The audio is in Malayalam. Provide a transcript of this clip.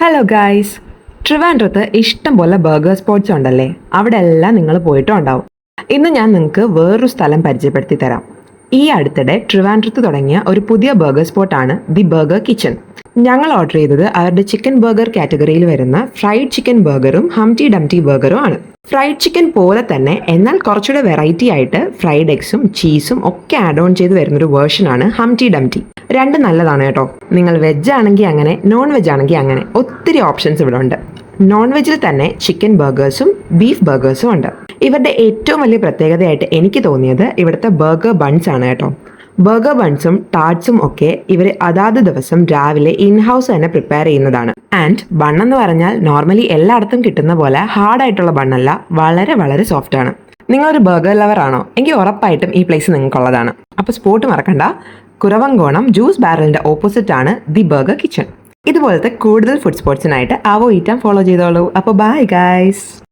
ഹലോ ഗായ്സ് ട്രിവാൻഡ്രത്ത് ഇഷ്ടം പോലെ ബർഗർ സ്പോട്ട്സ് ഉണ്ടല്ലേ? അവിടെ എല്ലാം നിങ്ങൾ പോയിട്ടും ഉണ്ടാവും ഇന്ന് ഞാൻ നിങ്ങൾക്ക് വേറൊരു സ്ഥലം പരിചയപ്പെടുത്തി തരാം. ഈ അടുത്തിടെ ട്രിവാൻഡ്രത്ത് തുടങ്ങിയ ഒരു പുതിയ ബർഗർ സ്പോട്ടാണ് ദി ബർഗർ കിച്ചൺ. ഞങ്ങൾ ഓർഡർ ചെയ്തത് അവരുടെ ചിക്കൻ ബർഗർ കാറ്റഗറിയിൽ വരുന്ന ഫ്രൈഡ് ചിക്കൻ ബർഗറും ഹംറ്റി ഡംറ്റി ബർഗറും ആണ്. ഫ്രൈഡ് ചിക്കൻ പോലെ തന്നെ എന്നാൽ കുറച്ചുകൂടെ വെറൈറ്റി ആയിട്ട് ഫ്രൈഡ് എഗ്സും ചീസും ഒക്കെ ആഡ് ഓൺ ചെയ്ത് വരുന്നൊരു വേർഷനാണ് ഹംറ്റി ഡംറ്റി രണ്ട് നല്ലതാണ് കേട്ടോ. നിങ്ങൾ വെജ് ആണെങ്കിൽ അങ്ങനെ നോൺ വെജ് ആണെങ്കിൽ അങ്ങനെ. ഒത്തിരി ഓപ്ഷൻസ് ഇവിടെ ഉണ്ട്. നോൺ വെജിൽ തന്നെ ചിക്കൻ ബർഗേഴ്സും ബീഫ് ബർഗേഴ്സും ഉണ്ട്. ഇവരുടെ ഏറ്റവും വലിയ പ്രത്യേകതയായിട്ട് എനിക്ക് തോന്നിയത് ഇവിടുത്തെ ബർഗർ ബൺസ് ആണ് കേട്ടോ. ബർഗർ ബൺസും ടാർട്സും ഒക്കെ ഇവർ അതാത് ദിവസം രാവിലെ ഇൻഹൗസ് തന്നെ പ്രിപ്പയർ ചെയ്യുന്നതാണ്. ആൻഡ് ബൺ എന്ന് പറഞ്ഞാൽ നോർമലി എല്ലായിടത്തും കിട്ടുന്ന പോലെ ഹാർഡായിട്ടുള്ള ബണ്ണല്ല വളരെ വളരെ സോഫ്റ്റ് ആണ്. നിങ്ങളൊരു ബർഗർ ലവർ ആണോ? എങ്കിൽ ഉറപ്പായിട്ടും ഈ പ്ലേസ് നിങ്ങൾക്കുള്ളതാണ്. അപ്പോൾ സ്പോട്ട് മറക്കണ്ട. കുറവങ്കോണം ജ്യൂസ് ബാരലിന്റെ ഓപ്പോസിറ്റ് ആണ് ദി ബർഗർ കിച്ചൺ ഇതുപോലത്തെ കൂടുതൽ ഫുഡ് സ്പോർട്സിനായിട്ട് ആവോ ഈറ്റം ഫോളോ ചെയ്തോളൂ. അപ്പോൾ ബൈ ഗൈസ്